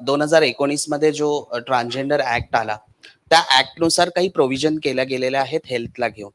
दोन हजार एकोणीसमध्ये जो ट्रान्सजेंडर ऍक्ट आला त्या ऍक्टनुसार काही प्रोव्हिजन केल्या गेलेल्या आहेत हेल्थला घेऊन.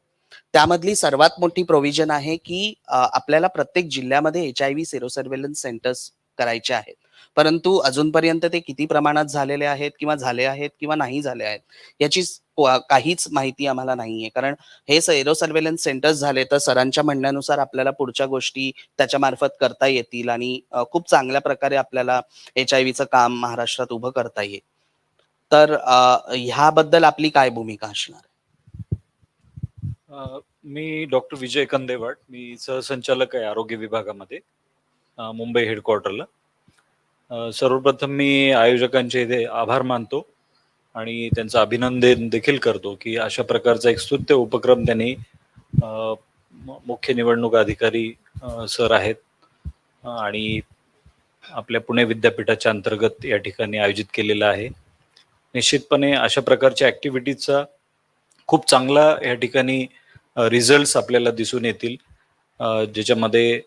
त्यामधली सर्वात मोठी प्रोव्हिजन आहे की आपल्याला प्रत्येक जिल्ह्यामध्ये H I V sero surveillance centres करायचे आहेत. परंतु अजूनपर्यंत ते किती प्रमाणात झालेले आहेत किंवा झाले आहेत किंवा नाही झाले आहेत याची काहीच माहिती आम्हाला नाहीये. कारण हे एरो सर्वेलन्स सेंटर्स झाले तर सरांच्या म्हणण्यानुसार आपल्याला पुढच्या गोष्टी त्याच्या मार्फत करता येतील आणि खूप चांगल्या प्रकारे आपल्याला एच आय व्हीचं काम महाराष्ट्रात उभं करता येईल. तर ह्याबद्दल आपली काय भूमिका असणार? मी डॉक्टर विजय कंदेवाड. मी सहसंचालक आहे आरोग्य विभागामध्ये मुंबई हेडक्वार्टरला. सर्वप्रथम मी आयोजकांचे इथे आभार मानतो. आणि त्यांचं अभिनंदन देखील करतो की अशा प्रकारचा एक स्तुत्य उपक्रम त्यांनी म- मुख्य निवडणूक अधिकारी सर आहेत. आणि आपल्या पुणे विद्यापीठाच्या अंतर्गत या ठिकाणी आयोजित केलेला आहे. निश्चितपणे अशा प्रकारच्या ऍक्टिव्हिटीजचा खूप चांगला या ठिकाणी रिझल्ट आपल्याला दिसून येतील. ज्याच्यामध्ये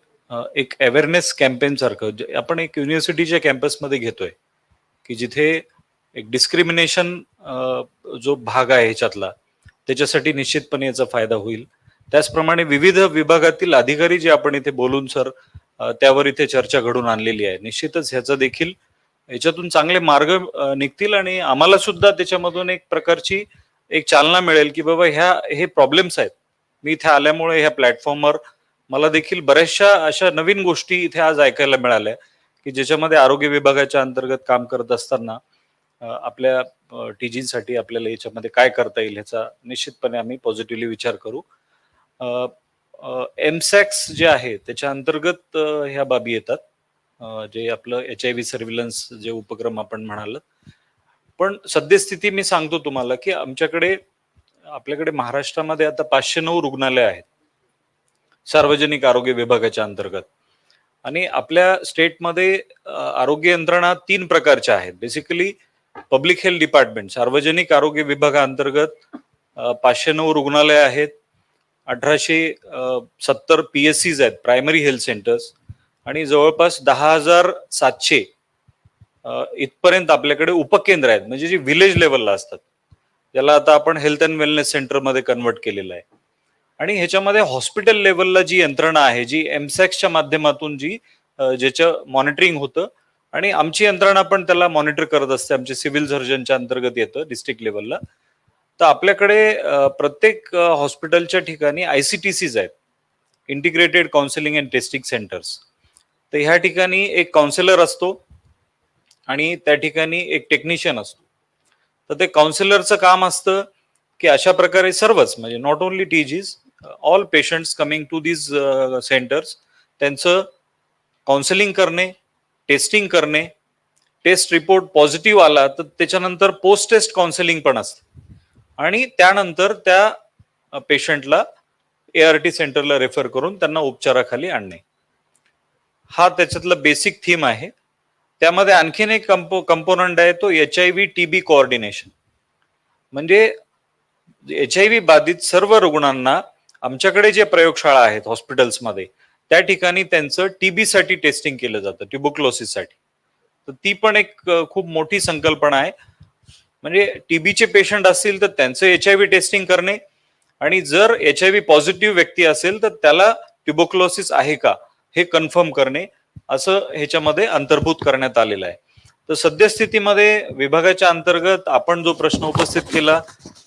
एक अवेअरनेस कॅम्पेन सारखं जे आपण एक युनिव्हर्सिटीच्या कॅम्पसमध्ये घेतोय की जिथे एक डिस्क्रिमिनेशन जो भाग आहे ह्याच्यातला त्याच्यासाठी निश्चितपणे याचा फायदा होईल. त्याचप्रमाणे विविध विभागातील अधिकारी जे आपण इथे बोलून सर त्यावर इथे चर्चा घडून आणलेली आहे. निश्चितच ह्याचा देखील याच्यातून चांगले मार्ग निघतील आणि आम्हाला सुद्धा त्याच्यामधून एक प्रकारची एक चालना मिळेल की बाबा ह्या हे प्रॉब्लेम्स आहेत. मी इथे आल्यामुळे ह्या प्लॅटफॉर्मवर मला देखील बऱ्याचशा अशा नवीन गोष्टी इथे आज ऐकायला मिळाल्या की ज्याच्यामध्ये आरोग्य विभागाच्या अंतर्गत काम करत असताना आपल्या टीजींसाठी आपल्याला याच्यामध्ये काय करता येईल ह्याचा निश्चितपणे आम्ही पॉझिटिव्हली विचार करू. एमसॅक्स जे आहे त्याच्या अंतर्गत ह्या बाबी येतात. जे आपलं एच आय व्ही सर्व्हिलन्स जे उपक्रम आपण म्हणाल पण सद्यस्थिती मी सांगतो तुम्हाला की आमच्याकडे आपल्याकडे महाराष्ट्रामध्ये आता पाचशे नऊ रुग्णालय आहेत. सार्वजनिक आरोग्य विभागाच्या अंतर्गत. आणि आपल्या स्टेटमध्ये आरोग्य यंत्रणा तीन प्रकारच्या आहेत. बेसिकली पब्लिक हेल्थ डिपार्टमेंट सार्वजनिक आरोग्य विभागाअंतर्गत पाचशे नऊ रुग्णालय आहेत अठराशे सत्तर पी एस सीज आहेत प्रायमरी हेल्थ सेंटर्स आणि जवळपास दहा हजार सातशे इथपर्यंत आपल्याकडे उपकेंद्र आहेत म्हणजे जे विलेज लेवलला असतात. ज्याला आता आपण हेल्थ अँड वेलनेस सेंटरमध्ये कन्वर्ट केलेलं आहे. आणि ह्याच्यामध्ये हॉस्पिटल लेवलला जी यंत्रणा आहे जी एमसॅक्सच्या माध्यमातून जी ज्याचं मॉनिटरिंग होतं आणि आमची यंत्रणा पण त्याला मॉनिटर करत असते. आमचे सिव्हिल सर्जनच्या अंतर्गत येतं डिस्ट्रिक्ट लेवलला तर आपल्याकडे प्रत्येक हॉस्पिटलच्या ठिकाणी आय सी टी सीज आहेत. Integrated counselling and testing centres. तर ह्या ठिकाणी एक काउन्सिलर असतो आणि त्या ठिकाणी एक टेक्निशियन असतो. तर ते काउन्सिलरचं काम असतं की अशा प्रकारे सर्वच म्हणजे not only TGs all patients coming to these centres त्यांचं काउन्सिलिंग करणे टेस्टिंग करणे टेस्ट रिपोर्ट पॉझिटिव्ह आला तर त्याच्यानंतर पोस्ट टेस्ट काउन्सिलिंग पण असते. आणि त्यानंतर त्या पेशंटला ए आर टी सेंटरला रेफर करून त्यांना उपचाराखाली आणणे. हा त्याच्यातला बेसिक थीम आहे. त्यामध्ये आणखीन एक कंपो कंपोनंट आहे तो H I V T B coordination म्हणजे एच आय व्ही बाधित सर्व रुग्णांना आमच्याकडे जे प्रयोगशाळा आहेत हॉस्पिटल्समध्ये त्या ठिकाणी त्यांचं टीबी साठी टेस्टिंग केलं जातं ट्युबोक्लोसिससाठी. तर ती पण एक खूप मोठी संकल्पना आहे. म्हणजे टीबीचे पेशंट असतील तर त्यांचं एच आय व्ही टेस्टिंग करणे आणि जर एच आय व्ही पॉझिटिव्ह व्यक्ती असेल तर त्याला ट्युबोक्लोसिस आहे का हे कन्फर्म करणे असं ह्याच्यामध्ये अंतर्भूत करण्यात आलेलं आहे. तर सद्यस्थितीमध्ये विभागाच्या अंतर्गत आपण जो प्रश्न उपस्थित केला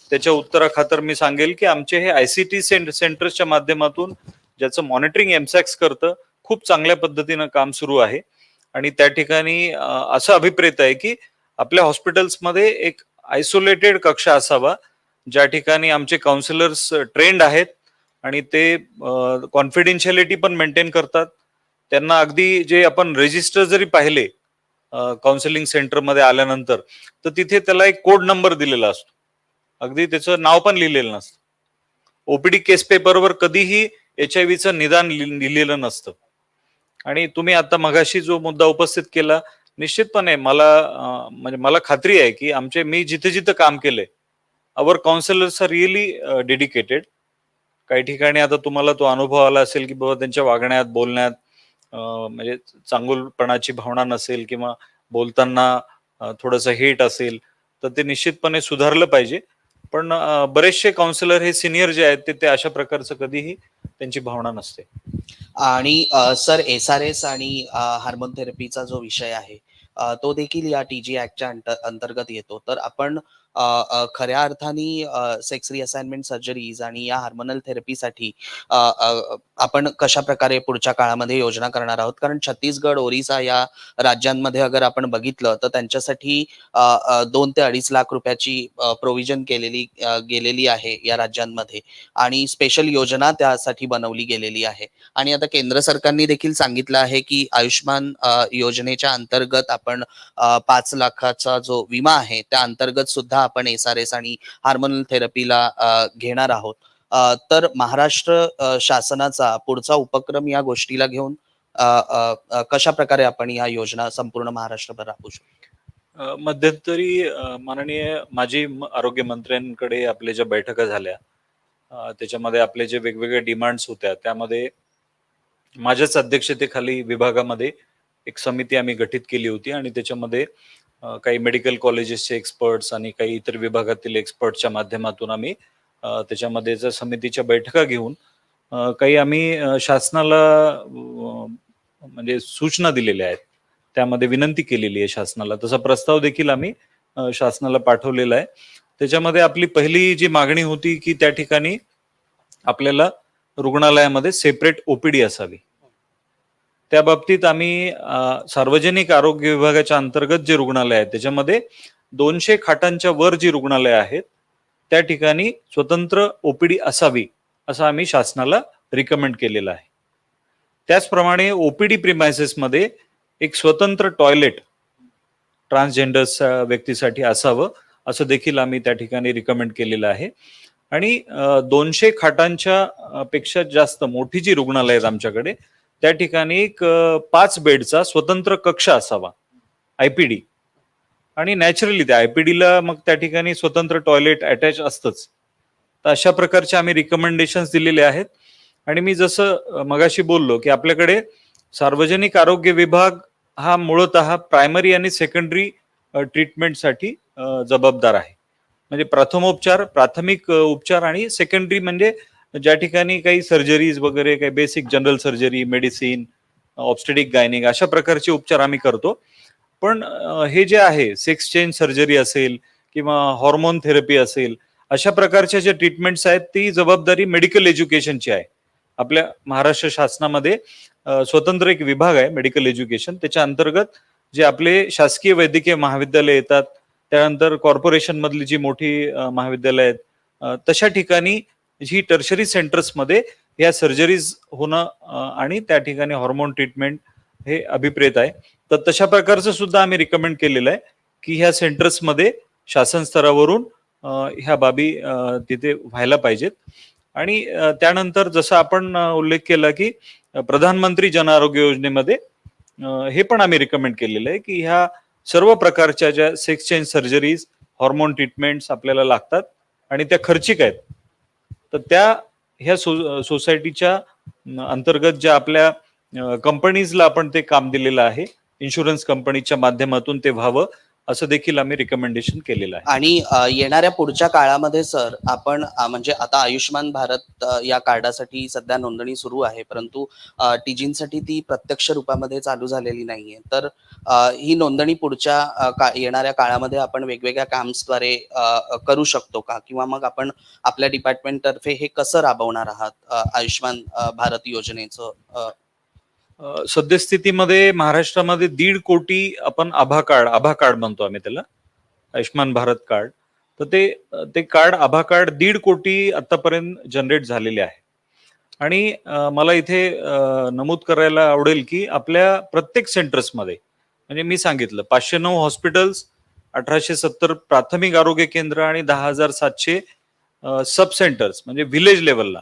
त्याच्या उत्तराखातर मी सांगेल की आमचे हे आयसीटी सेंटर्सच्या माध्यमातून ज्याचं मॉनिटरिंग एमसॅक्स करतं खूप चांगल्या पद्धतीनं काम सुरू आहे. आणि त्या ठिकाणी असं अभिप्रेत आहे की आपल्या हॉस्पिटल्समध्ये एक आयसोलेटेड कक्ष असावा ज्या ठिकाणी आमचे काउन्सिलर्स ट्रेंड आहेत आणि ते कॉन्फिडेन्शियलिटी पण मेंटेन करतात. त्यांना अगदी जे आपण रजिस्टर जरी पाहिले काउन्सिलिंग सेंटरमध्ये आल्यानंतर तर तिथे त्याला एक कोड नंबर दिलेला असतो. अगदी त्याचं नाव पण लिहिलेलं नसतं. ओपीडी केस पेपरवर कधीही एच आय व्हीचं निदान लिहिलेलं नसतं. आणि तुम्ही आता मगाशी जो मुद्दा उपस्थित केला निश्चितपणे मला म्हणजे मला खात्री आहे की आमचे मी जिथे जिथे काम केले our counsellors are really dedicated काही ठिकाणी आता तुम्हाला तो अनुभव आला असेल की बाबा त्यांच्या वागण्यात बोलण्यात म्हणजे चांगुलपणाची भावना नसेल किंवा बोलताना थोडंसं हेट असेल तर ते निश्चितपणे सुधारलं पाहिजे. पण बरेचसे काउन्सिलर हे सिनियर जे आहेत ते ते अशा प्रकारचं कधीही त्यांची भावना नसते. आणि सर एस आर एस आणि हार्मोन थेरपीचा जो विषय आहे तो देखील या टी जी ऍक्टच्या अंतर्गत येतो. तर आपण खऱ्या अर्थाने सेक्स रिअसाइनमेंट सर्जरीज आणि या हार्मोनल थेरपीसाठी आपण कशा प्रकारे पुढच्या काळामध्ये योजना करणार आहोत? कारण छत्तीसगड ओरिसा या राज्यांमध्ये अगर आपण बघितलं तर त्यांच्यासाठी दोन ते अडीच लाख रुपयाची प्रोव्हिजन केलेली गेलेली आहे या राज्यांमध्ये. आणि स्पेशल योजना त्यासाठी बनवली गेलेली आहे. आणि आता केंद्र सरकारने देखील सांगितलं आहे की आयुष्यमान योजनेच्या अंतर्गत आपण पाच लाखाचा जो विमा आहे त्या अंतर्गत सुद्धा आपण एस आर एस आणि हार्मोनल थेरपीला घेणार आहोत. तर महाराष्ट्र शासनाचा पुढचा उपक्रम या गोष्टीला घेऊन कशा प्रकारे आपण या योजना संपूर्ण महाराष्ट्रभर राबवू शकतो? मध्यंतरी माननीय माजी आरोग्य मंत्र्यांकडे आपल्या ज्या बैठका झाल्या त्याच्यामध्ये आपले जे वेगवेगळे डिमांड्स होत्या त्यामध्ये माझ्याच अध्यक्षतेखाली विभागामध्ये एक समिती आम्ही गठीत केली होती आणि त्याच्यामध्ये काही मेडिकल कॉलेजेसचे एक्सपर्ट्स आणि काही इतर विभागातील एक्सपर्टच्या माध्यमातून आम्ही त्याच्यामध्ये जर समितीच्या बैठका घेऊन काही आम्ही शासनाला म्हणजे सूचना दिलेल्या आहेत. त्यामध्ये विनंती केलेली आहे शासनाला. तसा प्रस्ताव देखील आम्ही शासनाला पाठवलेला आहे. त्याच्यामध्ये आपली पहिली जी मागणी होती की त्या ठिकाणी आपल्याला रुग्णालयामध्ये सेपरेट ओपीडी असावी. त्या बाबतीत आम्ही सार्वजनिक आरोग्य विभागाच्या अंतर्गत जे रुग्णालय आहेत त्याच्यामध्ये दोनशे खाटांच्या वर जी रुग्णालय आहेत त्या ठिकाणी स्वतंत्र ओपीडी असावी असं आम्ही शासनाला रिकमेंड केलेलं आहे. त्याचप्रमाणे ओपीडी प्रिमायसेसमध्ये एक स्वतंत्र टॉयलेट ट्रान्सजेंडर्स व्यक्तीसाठी असावं असं देखील आम्ही त्या ठिकाणी रिकमेंड केलेलं आहे. आणि दोनशे खाटांच्या पेक्षा जास्त मोठी जी रुग्णालय आहेत आमच्याकडे त्या ठिकाणी एक पाच बेडचा स्वतंत्र कक्ष असावा आयपीडी आणि नॅचरली त्या आयपीडीला मग त्या ठिकाणी स्वतंत्र टॉयलेट अटॅच असतंच. तर अशा प्रकारचे आम्ही रिकमेंडेशन दिलेले आहेत. आणि मी जसं मगाशी बोललो की आपल्याकडे सार्वजनिक आरोग्य विभाग हा मूळतः प्रायमरी आणि सेकंडरी ट्रीटमेंटसाठी जबाबदार आहे. म्हणजे प्रथमोपचार प्राथमिक उपचार आणि सेकंडरी म्हणजे ज्या ठिकाणी काही सर्जरीज वगैरे काही basic general surgery medicine obstetric gynaec अशा प्रकारचे उपचार आम्ही करतो. पण हे जे आहे सेक्स चेंज सर्जरी असेल किंवा हॉर्मोन थेरपी असेल अशा प्रकारच्या ज्या ट्रीटमेंट्स आहेत ती जबाबदारी मेडिकल एज्युकेशनची आहे. आपल्या महाराष्ट्र शासनामध्ये स्वतंत्र एक विभाग आहे मेडिकल एज्युकेशन त्याच्या अंतर्गत जे आपले शासकीय वैद्यकीय महाविद्यालय येतात त्यानंतर कॉर्पोरेशन मधली जी मोठी महाविद्यालय आहेत तशा ठिकाणी ही टर्शरी सेंटर्समध्ये या सर्जरीज होणं आणि त्या ठिकाणी हॉर्मोन ट्रीटमेंट हे अभिप्रेत आहे. तर तशा प्रकारचं सुद्धा आम्ही रिकमेंड केलेलं आहे की ह्या सेंटर्समध्ये शासन स्तरावरून ह्या बाबी तिथे व्हायला पाहिजेत. आणि त्यानंतर जसं आपण उल्लेख केला की प्रधानमंत्री जन आरोग्य योजनेमध्ये हे पण आम्ही रिकमेंड केलेलं आहे की ह्या सर्व प्रकारच्या ज्या sex change surgeries hormone treatments आपल्याला लागतात आणि त्या खर्चिक आहेत. तर त्या ह्या सो सोसायटीच्या अंतर्गत ज्या आपल्या कंपनीजला आपण ते काम दिलेलं आहे इन्शुरन्स कंपनीच्या माध्यमातून ते व्हावं. असं देखील आम्ही रिकमेंडेशन केलेलं आहे. आणि येणाऱ्या पुढच्या काळामध्ये सर आपण म्हणजे आता आयुष्यमान भारत या कार्डासाठी सध्या नोंदणी सुरू आहे परंतु टीजींसाठी ती प्रत्यक्ष रूपामध्ये चालू झालेली नाहीये. तर ही नोंदणी पुढच्या का येणाऱ्या काळामध्ये आपण वेगवेगळ्या काम्सद्वारे करू शकतो का? किंवा मग आपण आपल्या डिपार्टमेंट तर्फे हे कसं राबवणार आहात आयुष्यमान भारत योजनेचं सद्यस्थितीमध्ये महाराष्ट्रामध्ये दीड कोटी आपण आभा कार्ड आभा कार्ड म्हणतो आम्ही त्याला आयुष्मान भारत कार्ड. तर ते ते कार्ड आभा कार्ड दीड कोटी आतापर्यंत जनरेट झालेले आहे. आणि मला इथे नमूद करायला आवडेल की आपल्या प्रत्येक सेंटर्समध्ये म्हणजे मी सांगितलं पाचशे नऊ हॉस्पिटल्स अठराशे सत्तर प्राथमिक आरोग्य केंद्र आणि दहा हजार सातशे सब सेंटर्स म्हणजे व्हिलेज लेवलला.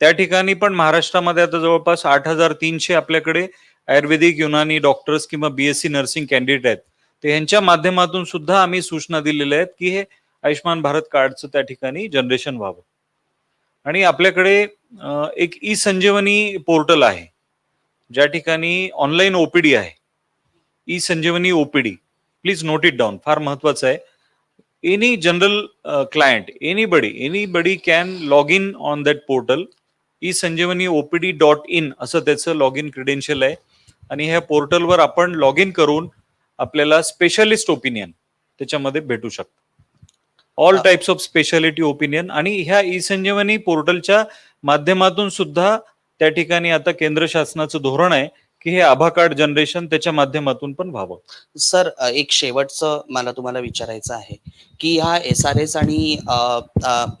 त्या ठिकाणी पण महाराष्ट्रामध्ये आता जवळपास आठ हजार तीनशे आपल्याकडे आयुर्वेदिक युनानी डॉक्टर्स किंवा बीएससी नर्सिंग कॅन्डिडेट आहेत. तर यांच्या माध्यमातून सुद्धा आम्ही सूचना दिलेल्या आहेत की हे आयुष्यमान भारत कार्डचं त्या ठिकाणी जनरेशन व्हावं. आणि आपल्याकडे एक ई संजीवनी पोर्टल आहे ज्या ठिकाणी ऑनलाईन ओपीडी आहे. E Sanjeevani OPD please note it down फार महत्वाचं आहे. Any general client anybody anybody can log in on that portal e Sanjeevani OPD dot in असं त्याचं लॉग इन क्रिडेन्शियल आहे. आणि ह्या पोर्टलवर आपण लॉग इन करून आपल्याला स्पेशालिस्ट ओपिनियन त्याच्यामध्ये भेटू शकतं. All. Types of speciality opinion आणि ह्या ई संजीवनी पोर्टलच्या माध्यमातून सुद्धा त्या ठिकाणी आता केंद्र शासनाचं धोरण आहे. की हे आभा कार्ड जनरेशन त्याच्या माध्यमातून पण व्हावं? सर एक शेवटचं मला तुम्हाला विचारायचं आहे की ह्या एस आर एस आणि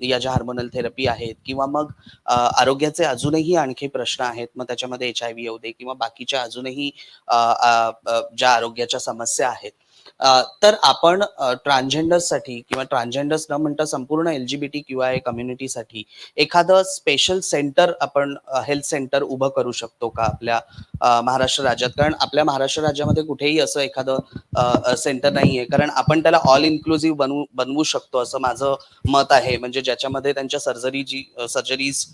या ज्या हार्मोनल थेरपी आहेत किंवा मग आरोग्याचे अजूनही आणखी प्रश्न आहेत मग त्याच्यामध्ये एच आय व्ही येऊ दे किंवा बाकीच्या अजूनही ज्या आरोग्याच्या समस्या आहेत तर आपण ट्रान्सजेंडर्ससाठी किंवा ट्रान्सजेंडर्स न म्हणता संपूर्ण L G B T Q I कम्युनिटीसाठी एखादं स्पेशल सेंटर आपण हेल्थ सेंटर उभं करू शकतो का आपल्या महाराष्ट्र राज्यात? कारण आपल्या महाराष्ट्र राज्यामध्ये कुठेही असं एखादं सेंटर नाहीये. कारण आपण त्याला ऑल इन्क्लुझिव्ह बनवू बनवू शकतो असं माझं मत आहे. म्हणजे ज्याच्यामध्ये त्यांच्या सर्जरी जी सर्जरीज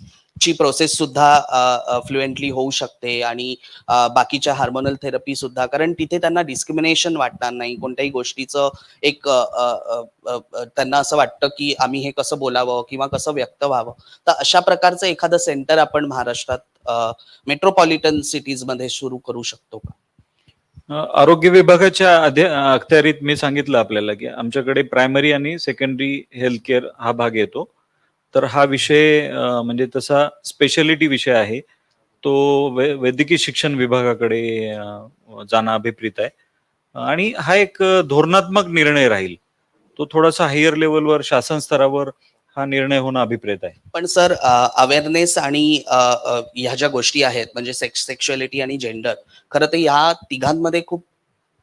ची प्रोसेस सुद्धा फ्लुएंटली होऊ शकते आणि बाकीच्या हार्मोनल थेरपी सुद्धा. कारण तिथे त्यांना डिस्क्रिमिनेशन वाटणार नाही. कोणत्याही गोष्टीचं एक त्यांना असं वाटतं की आम्ही हे कसं बोलावं किंवा कसं व्यक्त व्हावं. तर अशा प्रकारचं एखादं सेंटर आपण महाराष्ट्रात मेट्रोपॉलिटन सिटीजमध्ये सुरू करू शकतो का? आरोग्य विभागाच्या अखत्यारीत मी सांगितलं आपल्याला की आमच्याकडे प्रायमरी आणि सेकंडरी हेल्थ केअर हा भाग येतो. तर हा विषय म्हणजे तसा स्पेशालिटी विषय आहे. तो वै- वैद्यकीय शिक्षण विभागाकडे जाणं अभिप्रेत आहे. आणि हा एक धोरणात्मक निर्णय राहील. तो थोडासा हायर लेवलवर शासन स्तरावर हा निर्णय होणं अभिप्रेत आहे. पण सर अवेअरनेस आणि ह्या ज्या गोष्टी आहेत म्हणजे सेक्स सेक्शुअलिटी आणि जेंडर खरं तर ह्या तिघांमध्ये खूप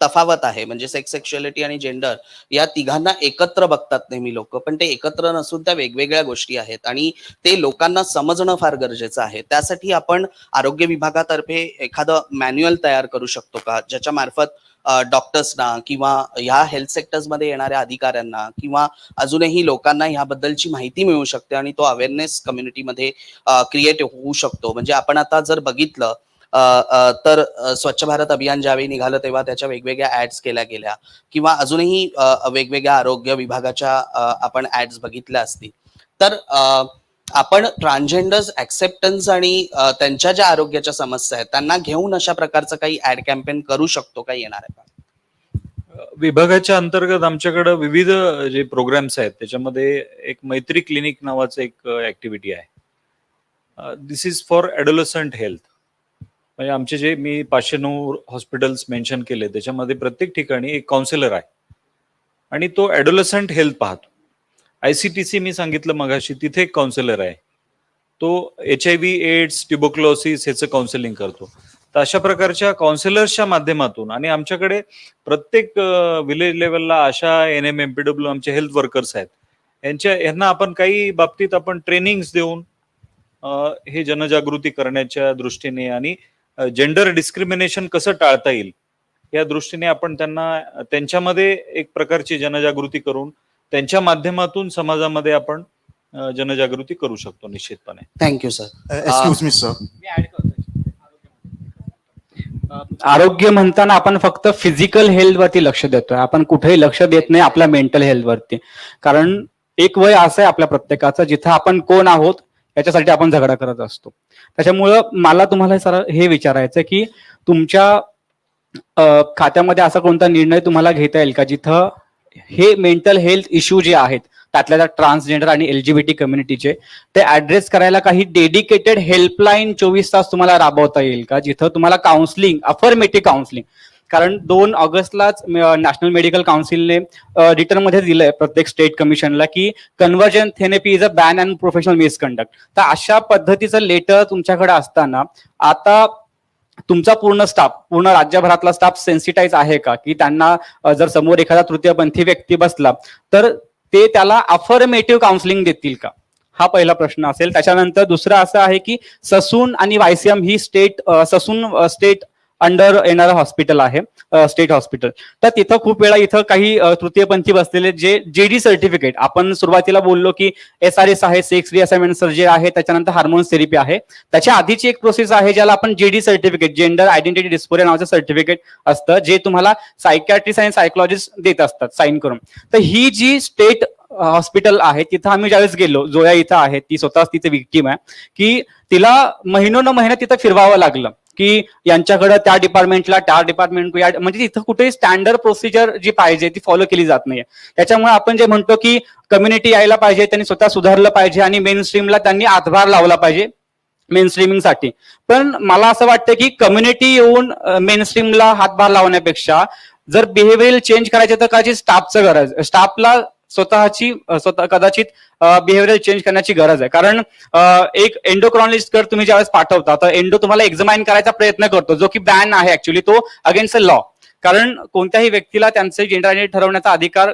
तफावत आहे म्हणजे सेक्स सेक्शुअलिटी आणि जेंडर या तिघांना एकत्र बघतात नेहमी लोक. पण ते एकत्र नसून त्या वेगवेगळ्या गोष्टी आहेत आणि ते लोकांना समजणं फार गरजेचं आहे. त्यासाठी आपण आरोग्य विभागातर्फे एखादं मॅन्युअल तयार करू शकतो का? ज्याच्या मार्फत डॉक्टर्सना किंवा ह्या हेल्थ सेक्टर्समध्ये येणाऱ्या अधिकाऱ्यांना किंवा अजूनही लोकांना ह्याबद्दलची माहिती मिळू शकते आणि तो अवेअरनेस कम्युनिटीमध्ये क्रिएट होऊ शकतो. म्हणजे आपण आता जर बघितलं तर स्वच्छ भारत अभियान ज्यावेळी निघालं तेव्हा त्याच्या वेगवेगळ्या ऍड्स केल्या गेल्या. किंवा अजूनही वेगवेगळ्या आरोग्य विभागाच्या आपण ऍड्स बघितल्या असतील. तर आपण ट्रान्सजेंडर्स ऍक्सेप्टन्स आणि त्यांच्या ज्या आरोग्याच्या समस्या आहेत त्यांना घेऊन अशा प्रकारचं काही ऍड कॅम्पेन करू शकतो का येणार आहे? विभागाच्या अंतर्गत आमच्याकडे विविध जे प्रोग्राम्स आहेत त्याच्यामध्ये एक मैत्री क्लिनिक नावाचं एक ऍक्टिव्हिटी आहे. This is for adolescent health म्हणजे आमचे जे मी पाचशे नऊ हॉस्पिटल्स मेन्शन केले त्याच्यामध्ये प्रत्येक ठिकाणी एक काउन्सिलर आहे. आणि तो ॲडोलसंट हेल्थ पाहतो. आय सी टी सी मी सांगितलं मगाशी तिथे एक काउन्सिलर आहे. तो H I V AIDS tuberculosis ह्याचं काउन्सिलिंग करतो. तर अशा प्रकारच्या काउन्सिलर्सच्या माध्यमातून आणि आमच्याकडे प्रत्येक विलेज लेवलला अशा N M M P W आमचे हेल्थ वर्कर्स आहेत. यांच्या यांना आपण काही बाबतीत आपण ट्रेनिंग्स देऊन हे जनजागृती करण्याच्या दृष्टीने आणि जेंडर डिस्क्रिमिनेशन कसं टाळता येईल? या दृष्टीने आपण त्यांना त्यांच्यामध्ये एक प्रकारची जनजागृती करून त्यांच्या माध्यमातून समाजामध्ये आपण जनजागृती करू शकतो निश्चितपणे. Thank you sir excuse me sir आरोग्य म्हणताना आपण फक्त फिजिकल हेल्थ वरती लक्ष देतोय. आपण कुठेही लक्ष देत नाही आपल्या मेंटल हेल्थ वरती. कारण एक वय असं आहे आपल्या प्रत्येकाचं जिथं आपण कोण आहोत याच्यासाठी आपण झगडा करत असतो. त्याच्यामुळं मला तुम्हाला सर हे विचारायचं की तुमच्या खात्यामध्ये असा कोणता निर्णय तुम्हाला घेता येईल का? जिथं हे मेंटल हेल्थ इश्यू जे आहेत त्यातल्या त्या ट्रान्सजेंडर आणि एलजीबीटी कम्युनिटीचे ते ऍड्रेस करायला काही डेडिकेटेड हेल्पलाईन चोवीस तास तुम्हाला राबवता येईल का? जिथं तुम्हाला काउन्सलिंग अफर्मेटिव्ह काउन्सलिंग कारण दोन ऑगस्टलाच नॅशनल मेडिकल काउन्सिलने रिटर्नमध्ये दिलंय प्रत्येक स्टेट कमिशनला की conversion therapy is a ban and professional misconduct तर अशा पद्धतीचं लेटर तुमच्याकडे असताना आता तुमचा पूर्ण स्टाफ पूर्ण राज्यभरातला स्टाफ सेन्सिटाईज आहे का? की त्यांना जर समोर एखादा तृतीयपंथी व्यक्ती बसला तर ते त्याला अफर्मेटिव्ह काउन्सिलिंग देतील का? हा पहिला प्रश्न असेल. त्याच्यानंतर दुसरा असा आहे की ससून आणि वायसीएम ही स्टेट ससून स्टेट अंडर येणारं हॉस्पिटल आहे स्टेट हॉस्पिटल तर तिथं खूप वेळा इथं काही तृतीयपंथी बसलेले जे जेडी सर्टिफिकेट आपण सुरुवातीला बोललो की एस आर एस आहे सेक्स रिअसाइनमेंट सर्जरी आहे त्याच्यानंतर हार्मोन्स थेरपी आहे. त्याच्या आधीची एक प्रोसेस आहे ज्याला आपण JD certificate gender identity dysphoria नावाचं सर्टिफिकेट असतं जे तुम्हाला सायकॅट्रिस्ट आणि सायकोलॉजिस्ट देत असतात साईन करून. तर ही जी स्टेट हॉस्पिटल आहे तिथं आम्ही ज्यावेळेस गेलो जोया इथं आहे ती स्वतःच तिथे विक्टीम आहे की तिला महिनो न महिना तिथं फिरवावं लागलं. की यांच्याकडे त्या डिपार्टमेंटला त्या डिपार्टमेंट म्हणजे तिथं कुठेही स्टँडर्ड प्रोसिजर जी पाहिजे ती फॉलो केली जात नाहीये. त्याच्यामुळे आपण जे म्हणतो की कम्युनिटी यायला पाहिजे त्यांनी स्वतः सुधारलं पाहिजे आणि मेन स्ट्रीमला त्यांनी हातभार लावला पाहिजे मेन साठी. पण मला असं वाटतं की कम्युनिटी येऊन मेन स्ट्रीमला हातभार लावण्यापेक्षा जर बिहेवियर चेंज करायचे तर कदाचित स्टाफचं गरज स्टाफला स्वतःची स्वतः कदाचित बिहेवियर चेंज करण्याची गरज आहे. कारण एक एंडोक्रॉनिस्ट जर तुम्ही ज्यावेळेस पाठवता तर एंडो तुम्हाला एक्झामाइन करायचा प्रयत्न करतो जो की बॅन आहे ऍक्च्युली तो अगेन्स्ट अ लॉ कारण कोणत्याही व्यक्तीला त्यांचे जेंडर आयडेंटिटी ठरवण्याचा अधिकार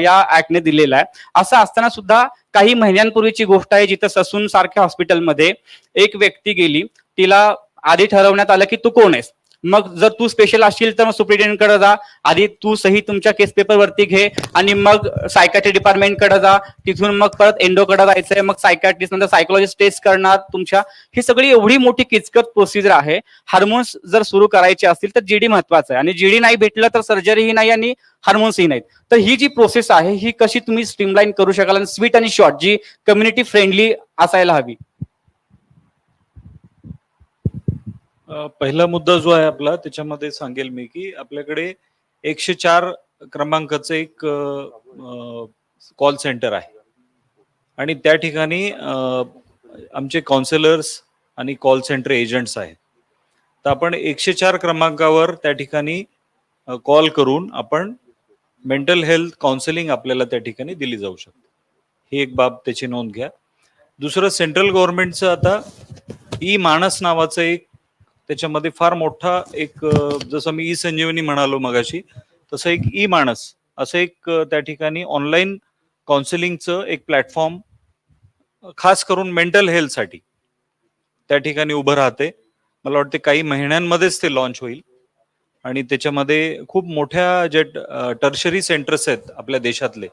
या ऍक्टने दिलेला आहे. असं असताना सुद्धा काही महिन्यांपूर्वीची गोष्ट आहे जिथं ससून सारख्या हॉस्पिटलमध्ये एक व्यक्ती गेली तिला आधी ठरवण्यात आलं की तू कोण आहेस? मग जर तू स्पेशल असशील तर मग सुप्रिटेंडेंटकडे जा. आधी तू सही तुमच्या केस पेपर वरती घे आणि मग सायकॅट्री डिपार्टमेंटकडे जा. तिथून मग परत एंडोकडे जायचंय. मग सायकॅट्रिस्ट नंतर सायकोलॉजिस्ट टेस्ट करणार तुमच्या. ही सगळी एवढी मोठी किचकट प्रोसिजर आहे. हार्मोन्स जर सुरू करायचे असतील तर जीडी महत्वाचं आहे. आणि जीडी नाही भेटलं तर सर्जरीही नाही आणि हार्मोन्सही नाहीत. तर ही जी प्रोसेस आहे ही कशी तुम्ही स्ट्रीमलाईन करू शकाल आणि स्वीट आणि शॉर्ट जी कम्युनिटी फ्रेंडली असायला हवी अ, पहिला मुद्दा जो आहे आपला त्याच्यामध्ये सांगेल मी की आपल्याकडे एकशे चार क्रमांकाचं एक कॉल सेंटर आहे. आणि त्या ठिकाणी आमचे काउन्सिलर्स आणि कॉल सेंटर एजंट्स आहेत. तर आपण एकशे चार क्रमांकावर त्या ठिकाणी कॉल करून आपण मेंटल हेल्थ काउन्सिलिंग आपल्याला त्या ठिकाणी दिली जाऊ शकते. ही एक बाब त्याची नोंद घ्या. दुसरं सेंट्रल गव्हर्नमेंटचं आता ई मानस नावाचं एक त्याच्यामध्ये फार मोठा एक जसं मी ई संजीवनी म्हणालो मगाशी तसं एक ई माणस असं एक त्या ठिकाणी ऑनलाईन काउन्सिलिंगचं एक प्लॅटफॉर्म खास करून मेंटल हेल्थसाठी त्या ठिकाणी उभं राहते. मला वाटते काही महिन्यांमध्येच ते लॉन्च होईल. आणि त्याच्यामध्ये खूप मोठ्या जे टर्शरी सेंटर्स आहेत आपल्या देशातले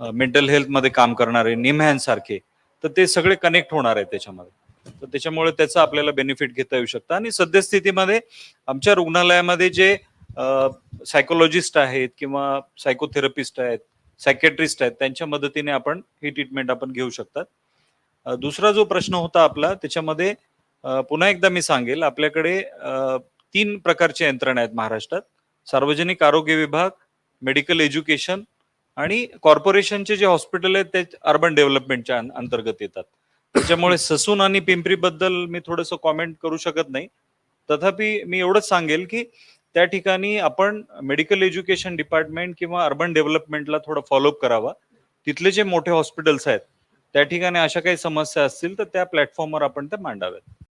मेंटल हेल्थमध्ये काम करणारे निमहॅनसारखे तर ते सगळे कनेक्ट होणार आहेत त्याच्यामध्ये. तर त्याच्यामुळे त्याचा आपल्याला बेनिफिट घेता येऊ शकतं. आणि सद्यस्थितीमध्ये आमच्या रुग्णालयामध्ये जे सायकोलॉजिस्ट आहेत किंवा सायकोथेरपिस्ट आहेत सायकेट्रिस्ट आहेत त्यांच्या मदतीने आपण ही ट्रीटमेंट आपण घेऊ शकतात. दुसरा जो प्रश्न होता आपला त्याच्यामध्ये पुन्हा एकदा मी सांगेल आपल्याकडे तीन प्रकारच्या यंत्रणा आहेत महाराष्ट्रात. सार्वजनिक आरोग्य विभाग मेडिकल एज्युकेशन आणि कॉर्पोरेशनचे जे हॉस्पिटल आहेत ते अर्बन डेव्हलपमेंटच्या अंतर्गत येतात. त्याच्यामुळे ससून आणि पिंपरी बद्दल मी थोडंसं कॉमेंट करू शकत नाही. तथापि मी एवढंच सांगेल की त्या ठिकाणी आपण मेडिकल एज्युकेशन डिपार्टमेंट किंवा अर्बन डेव्हलपमेंटला थोडं फॉलोअप करावा. तिथले जे मोठे हॉस्पिटल्स आहेत त्या ठिकाणी अशा काही समस्या असतील तर त्या प्लॅटफॉर्मवर आपण त्या मांडाव्यात.